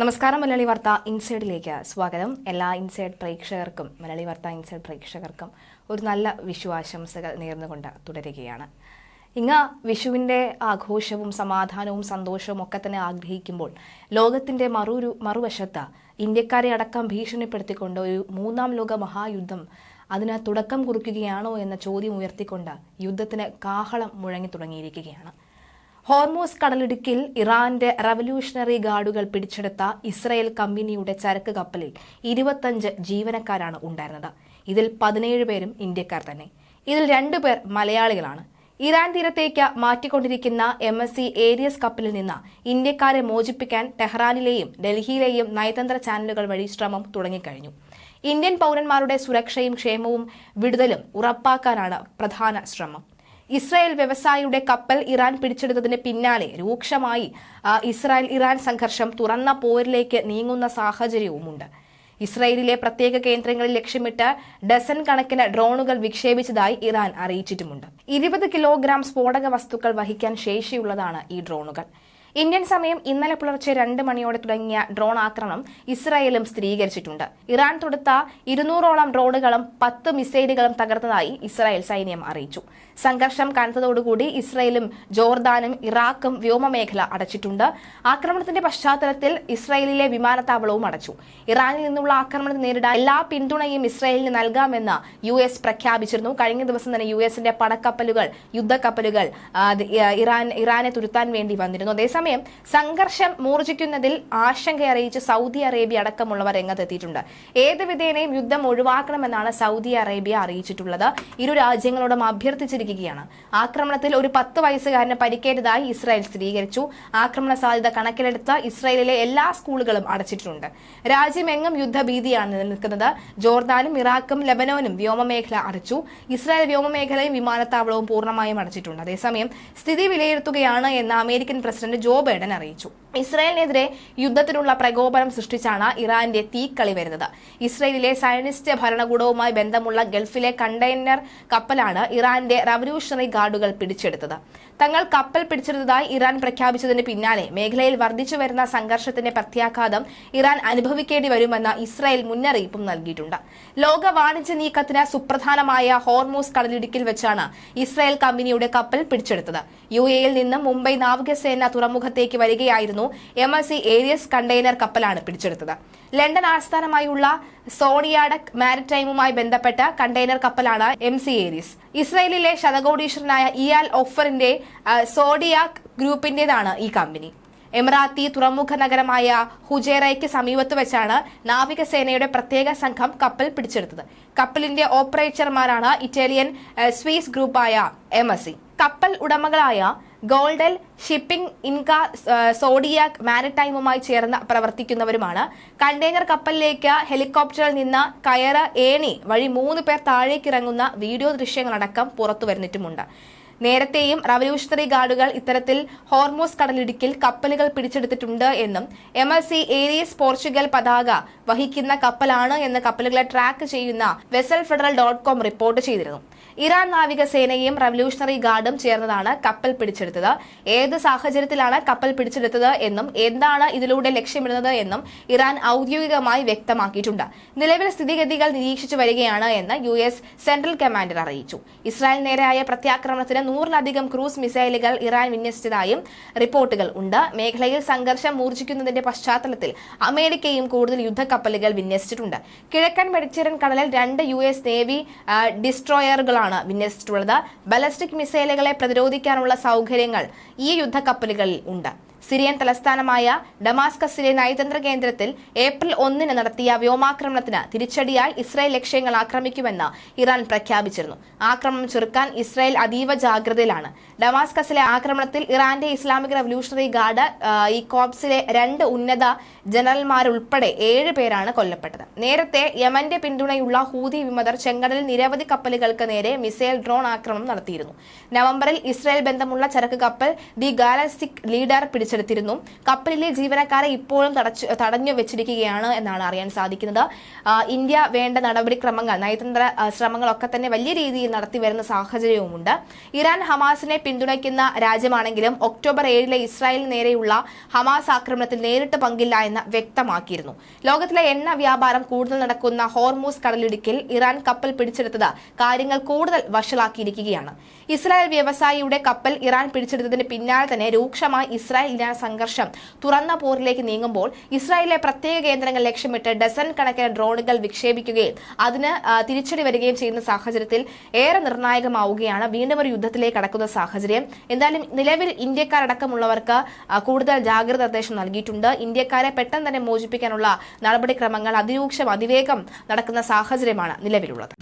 നമസ്കാരം മലയാളി വാർത്ത ഇൻസൈഡിലേക്ക് സ്വാഗതം. എല്ലാ ഇൻസൈഡ് പ്രേക്ഷകർക്കും മലയാളി വാർത്ത ഇൻസൈഡ് പ്രേക്ഷകർക്കും ഒരു നല്ല വിഷു ആശംസകൾ നേർന്നുകൊണ്ട് തുടരുകയാണ്. ഇങ്ങ വിഷുവിന്റെ ആഘോഷവും സമാധാനവും സന്തോഷവും ഒക്കെ തന്നെ ആഗ്രഹിക്കുമ്പോൾ ലോകത്തിന്റെ മറു മറുവശത്ത് ഇന്ത്യക്കാരെ അടക്കം ഭീഷണിപ്പെടുത്തിക്കൊണ്ട് ഒരു മൂന്നാം ലോക മഹായുദ്ധം അതിന് തുടക്കം കുറിക്കുകയാണോ എന്ന ചോദ്യം ഉയർത്തിക്കൊണ്ട് യുദ്ധത്തിന് കാഹളം മുഴങ്ങി തുടങ്ങിയിരിക്കുകയാണ്. ഹോർമോസ് കടലിടുക്കിൽ ഇറാന്റെ റവല്യൂഷണറി ഗാർഡുകൾ പിടിച്ചെടുത്ത ഇസ്രയേൽ കമ്പനിയുടെ ചരക്ക് കപ്പലിൽ ഇരുപത്തഞ്ച് ജീവനക്കാരാണ് ഉണ്ടായിരുന്നത്. ഇതിൽ പതിനേഴ് പേരും ഇന്ത്യക്കാർ തന്നെ. ഇതിൽ രണ്ടു പേർ മലയാളികളാണ്. ഇറാൻ തീരത്തേക്ക് മാറ്റിക്കൊണ്ടിരിക്കുന്ന എം എസ് സി ഏരിയസ് കപ്പലിൽ നിന്ന് ഇന്ത്യക്കാരെ മോചിപ്പിക്കാൻ ടെഹ്റാനിലെയും ഡൽഹിയിലെയും നയതന്ത്ര ചാനലുകൾ വഴി ശ്രമം തുടങ്ങിക്കഴിഞ്ഞു. ഇന്ത്യൻ പൗരന്മാരുടെ സുരക്ഷയും ക്ഷേമവും വിടുതലും ഉറപ്പാക്കാനാണ് പ്രധാന ശ്രമം. ഇസ്രായേൽ വ്യവസായിയുടെ കപ്പൽ ഇറാൻ പിടിച്ചെടുത്തതിന് പിന്നാലെ രൂക്ഷമായി ഇസ്രായേൽ ഇറാൻ സംഘർഷം തുറന്ന പോരിലേക്ക് നീങ്ങുന്ന സാഹചര്യവുമുണ്ട്. ഇസ്രായേലിലെ പ്രത്യേക കേന്ദ്രങ്ങളിൽ ലക്ഷ്യമിട്ട് ഡസൻ കണക്കിന് ഡ്രോണുകൾ വിക്ഷേപിച്ചതായി ഇറാൻ അറിയിച്ചിട്ടുമുണ്ട്. ഇരുപത് കിലോഗ്രാം സ്ഫോടക വസ്തുക്കൾ വഹിക്കാൻ ശേഷിയുള്ളതാണ് ഈ ഡ്രോണുകൾ. ഇന്ത്യൻ സമയം ഇന്നലെ പുലർച്ചെ രണ്ട് മണിയോടെ തുടങ്ങിയ ഡ്രോൺ ആക്രമണം ഇസ്രായേലും സ്ഥിരീകരിച്ചിട്ടുണ്ട്. ഇറാൻ തൊടുത്ത ഇരുന്നൂറോളം ഡ്രോണുകളും പത്ത് മിസൈലുകളും തകർത്തതായി ഇസ്രായേൽ സൈന്യം അറിയിച്ചു. സംഘർഷം കനത്തതോടുകൂടി ഇസ്രായേലും ജോർദാനും ഇറാഖും വ്യോമമേഖല അടച്ചിട്ടുണ്ട്. ആക്രമണത്തിന്റെ പശ്ചാത്തലത്തിൽ ഇസ്രായേലിലെ വിമാനത്താവളവും അടച്ചു. ഇറാനിൽ നിന്നുള്ള ആക്രമണത്തെ നേരിടാൻ എല്ലാ പിന്തുണയും ഇസ്രായേലിന് നൽകാമെന്ന് യു എസ് പ്രഖ്യാപിച്ചിരുന്നു. കഴിഞ്ഞ ദിവസം തന്നെ യു എസിന്റെ പടക്കപ്പലുകൾ യുദ്ധക്കപ്പലുകൾ ഇറാൻ ഇറാനെ തുരുത്താൻ വേണ്ടി വന്നിരുന്നു. അതേസമയം സംഘർഷം മൂർജിക്കുന്നതിൽ ആശങ്ക അറിയിച്ച് സൗദി അറേബ്യ അടക്കമുള്ളവർ രംഗത്തെത്തിയിട്ടുണ്ട്. ഏത് വിധേനയും യുദ്ധം ഒഴിവാക്കണമെന്നാണ് സൗദി അറേബ്യ അറിയിച്ചിട്ടുള്ളത്. ഇരു രാജ്യങ്ങളോടും അഭ്യർത്ഥിച്ചിരിക്കുകയാണ്. ആക്രമണത്തിൽ ഒരു പത്ത് വയസ്സുകാരന് പരിക്കേറ്റതായി ഇസ്രായേൽ സ്ഥിരീകരിച്ചു. ആക്രമണ സാധ്യത കണക്കിലെടുത്ത് ഇസ്രായേലിലെ എല്ലാ സ്കൂളുകളും അടച്ചിട്ടുണ്ട്. രാജ്യമെങ്ങും യുദ്ധഭീതിയാണ് നിലനിൽക്കുന്നത് ജോർദാനും ഇറാഖും ലബനോനും വ്യോമമേഖല അടച്ചു. ഇസ്രായേൽ വ്യോമമേഖലയും വിമാനത്താവളവും പൂർണമായും അടച്ചിട്ടുണ്ട്. അതേസമയം സ്ഥിതി വിലയിരുത്തുകയാണ് എന്ന് അമേരിക്കൻ പ്രസിഡന്റ് ജോ ബൈഡൻ അറിയിച്ചു. ഇസ്രായേലിനെതിരെ യുദ്ധത്തിനുള്ള പ്രകോപനം സൃഷ്ടിച്ചാണ് ഇറാന്റെ തീക്കളി വരുന്നത്. ഇസ്രായേലിലെ സയനിസ്റ്റ് ഭരണകൂടവുമായി ബന്ധമുള്ള ഗൾഫിലെ കണ്ടെയ്നർ കപ്പലാണ് ഇറാന്റെ റവല്യൂഷണറി ഗാർഡുകൾ പിടിച്ചെടുത്തത്. തങ്ങൾ കപ്പൽ പിടിച്ചെടുത്തതായി ഇറാൻ പ്രഖ്യാപിച്ചതിന് പിന്നാലെ മേഖലയിൽ വർദ്ധിച്ചു വരുന്ന സംഘർഷത്തിന്റെ പ്രത്യാഘാതം ഇറാൻ അനുഭവിക്കേണ്ടി വരുമെന്ന ഇസ്രായേൽ മുന്നറിയിപ്പും നൽകിയിട്ടുണ്ട്. ലോക വാണിജ്യ നീക്കത്തിന് സുപ്രധാനമായ ഹോർമോസ് കടലിടുക്കിൽ വെച്ചാണ് ഇസ്രായേൽ കമ്പനിയുടെ കപ്പൽ പിടിച്ചെടുത്തത്. യു എയിൽ നിന്ന് മുംബൈ നാവികസേന തുറമുഖത്തേക്ക് വരികയായിരുന്നു M S C Aries container കപ്പലാണ് പിടിച്ചെടുത്തത്. ലണ്ടൻ ആസ്ഥാനമായുള്ള സോണിയാഡക് മാരിടൈമുമായി ബന്ധപ്പെട്ട കണ്ടെയ്നർ കപ്പലാണ് എം സി ഏരിയസ് ഇസ്രയേലിലെ ശതകോടീശ്വരനായ ഇയാൽ ഒഫറിന്റെ സോഡിയാക് ഗ്രൂപ്പിന്റേതാണ് ഈ കമ്പനി. എമിറാത്തി തുറമുഖ നഗരമായ ഹുജേറയ്ക്ക് സമീപത്ത് വെച്ചാണ് നാവികസേനയുടെ പ്രത്യേക സംഘം കപ്പൽ പിടിച്ചെടുത്തത്. കപ്പലിന്റെ ഓപ്പറേറ്റർമാരാണ് ഇറ്റാലിയൻ സ്വീസ് ഗ്രൂപ്പായ എം എസ് സി കപ്പൽ ഉടമകളായ ഗോൾഡൽ ഷിപ്പിംഗ് ഇൻക സോഡിയാക് മാരിടൈമുമായി ചേർന്ന് പ്രവർത്തിക്കുന്നവരുമാണ്. കണ്ടെയ്നർ കപ്പലിലേക്ക് ഹെലികോപ്റ്ററിൽ നിന്ന് കയറ് ഏണി വഴി മൂന്ന് പേർ താഴേക്ക് ഇറങ്ങുന്ന വീഡിയോ ദൃശ്യങ്ങളടക്കം പുറത്തു വരുന്നിട്ടുമുണ്ട്. നേരത്തെയും റവല്യൂഷണറി ഗാർഡുകൾ ഇത്തരത്തിൽ ഹോർമോസ് കടലിടുക്കിൽ കപ്പലുകൾ പിടിച്ചെടുത്തിട്ടുണ്ട് എന്നും M S C Aries Portugal പതാക വഹിക്കുന്ന കപ്പലാണ് എന്ന് കപ്പലുകളെ ട്രാക്ക് ചെയ്യുന്ന vessel federal dot com report ചെയ്തിരുന്നു. ഇറാൻ നാവികസേനയും റവല്യൂഷണറി ഗാർഡും ചേർന്നതാണ് കപ്പൽ പിടിച്ചെടുത്തത്. ഏത് സാഹചര്യത്തിലാണ് കപ്പൽ പിടിച്ചെടുത്തത് എന്നും എന്താണ് ഇതിലൂടെ ലക്ഷ്യമിടുന്നത് എന്നും ഇറാൻ ഔദ്യോഗികമായി വ്യക്തമാക്കിയിട്ടുണ്ട്. നിലവിൽ സ്ഥിതിഗതികൾ നിരീക്ഷിച്ചു വരികയാണ് എന്ന് യു എസ് സെൻട്രൽ കമാൻഡർ അറിയിച്ചു. ഇസ്രായേൽ നേരായ പ്രത്യാക്രമണത്തിന് നൂറിലധികം ക്രൂസ് മിസൈലുകൾ ഇറാൻ വിന്യസിച്ചതായും റിപ്പോർട്ടുകൾ ഉണ്ട്. മേഖലയിൽ സംഘർഷം മൂർജിക്കുന്നതിന്റെ പശ്ചാത്തലത്തിൽ അമേരിക്കയും കൂടുതൽ യുദ്ധക്കപ്പലുകൾ വിന്യസിച്ചിട്ടുണ്ട്. കിഴക്കൻ മെഡിറ്ററേനിയൻ കടലിൽ രണ്ട് യു എസ് നേവി ആ, ഡിസ്ട്രോയറുകളാണ് വിന്യസിച്ചിട്ടുള്ളത്. ബലസ്റ്റിക് മിസൈലുകളെ പ്രതിരോധിക്കാനുള്ള സൗകര്യങ്ങൾ ഈ യുദ്ധക്കപ്പലുകളിൽ ഉണ്ട്. സിറിയൻ തലസ്ഥാനമായ ഡമാസ്കസിലെ നയതന്ത്ര കേന്ദ്രത്തിൽ ഏപ്രിൽ ഒന്നിന് നടത്തിയ വ്യോമാക്രമണത്തിന് തിരിച്ചടിയായി ഇസ്രായേൽ ലക്ഷ്യങ്ങൾ ആക്രമിക്കുമെന്ന് ഇറാൻ പ്രഖ്യാപിച്ചിരുന്നു. ആക്രമണം ചെറുക്കാൻ ഇസ്രായേൽ അതീവ ജാഗ്രതയിലാണ്. ഡമാസ്കസിലെ ആക്രമണത്തിൽ ഇറാന്റെ ഇസ്ലാമിക് റവല്യൂഷണറി ഗാർഡ് ഈ കോപ്സിലെ രണ്ട് ഉന്നത ജനറൽമാരുൾപ്പെടെ ഏഴ് പേരാണ് കൊല്ലപ്പെട്ടത്. നേരത്തെ യമന്റെ പിന്തുണയുള്ള ഹൂതി വിമതർ ചെങ്കടലിൽ നിരവധി കപ്പലുകൾക്ക് നേരെ മിസൈൽ ഡ്രോൺ ആക്രമണം നടത്തിയിരുന്നു. നവംബറിൽ ഇസ്രായേൽ ബന്ധമുള്ള ചരക്ക് കപ്പൽ ദി ഗാലസ്റ്റിക് ലീഡർ പിടിച്ചെടുത്തു. പിടിച്ചെടുത്തിരുന്നു കപ്പലിലെ ജീവനക്കാരെ ഇപ്പോഴും തടച്ചു തടഞ്ഞു വെച്ചിരിക്കുകയാണ് എന്നാണ് അറിയാൻ സാധിക്കുന്നത്. ഇന്ത്യ വേണ്ട നടപടിക്രമങ്ങൾ നയതന്ത്ര ശ്രമങ്ങളൊക്കെ തന്നെ വലിയ രീതിയിൽ നടത്തി വരുന്ന സാഹചര്യവുമുണ്ട്. ഇറാൻ ഹമാസിനെ പിന്തുണയ്ക്കുന്ന രാജ്യമാണെങ്കിലും ഒക്ടോബർ ഏഴിലെ ഇസ്രായേലിന് നേരെയുള്ള ഹമാസ് ആക്രമണത്തിൽ നേരിട്ട് പങ്കില്ല എന്ന് വ്യക്തമാക്കിയിരുന്നു. ലോകത്തിലെ എണ്ണ വ്യാപാരം കൂടുതൽ നടക്കുന്ന ഹോർമൂസ് കടലിടുക്കിൽ ഇറാൻ കപ്പൽ പിടിച്ചെടുത്തത് കാര്യങ്ങൾ കൂടുതൽ വഷളാക്കിയിരിക്കുകയാണ്. ഇസ്രായേൽ വ്യവസായിയുടെ കപ്പൽ ഇറാൻ പിടിച്ചെടുത്തതിന് പിന്നാലെ തന്നെ രൂക്ഷമായി ഇസ്രായേൽ ഇറാൻ സംഘർഷം തുറന്ന പോരിലേക്ക് നീങ്ങുമ്പോൾ ഇസ്രായേലിലെ പ്രത്യേക കേന്ദ്രങ്ങൾ ലക്ഷ്യമിട്ട് ഡസൻ കണക്കിന് ഡ്രോണുകൾ വിക്ഷേപിക്കുകയും അതിന് തിരിച്ചടി വരികയും ചെയ്യുന്ന സാഹചര്യത്തിൽ ഏറെ നിർണായകമാവുകയാണ് വീണ്ടും ഒരു യുദ്ധത്തിലേക്ക് കടക്കുന്ന സാഹചര്യം. എന്തായാലും നിലവിൽ ഇന്ത്യക്കാരടക്കമുള്ളവർക്ക് കൂടുതൽ ജാഗ്രത നിർദ്ദേശം നൽകിയിട്ടുണ്ട്. ഇന്ത്യക്കാരെ പെട്ടെന്ന് തന്നെ മോചിപ്പിക്കാനുള്ള നടപടിക്രമങ്ങൾ അതിരൂക്ഷം അതിവേഗം നടക്കുന്ന സാഹചര്യമാണ് നിലവിലുള്ളത്.